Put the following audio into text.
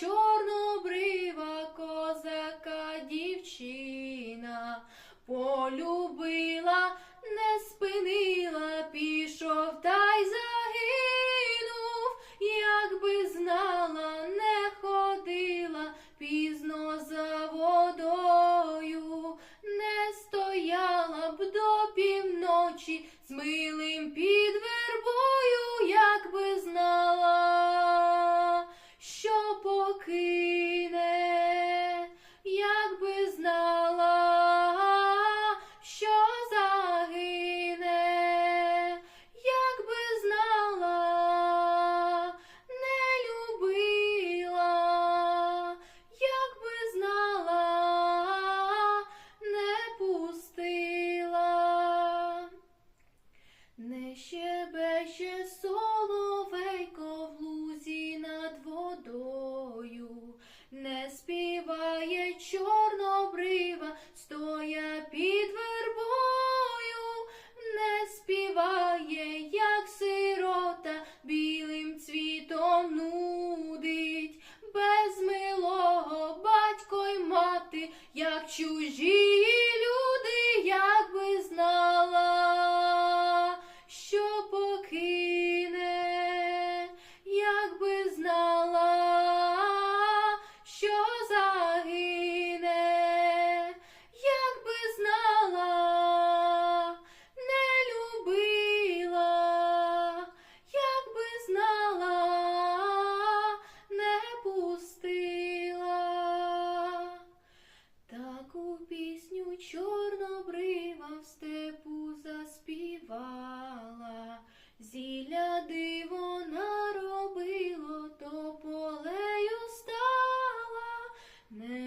чорнобрива козака дівчина, полюбила, не спинила, G. 네.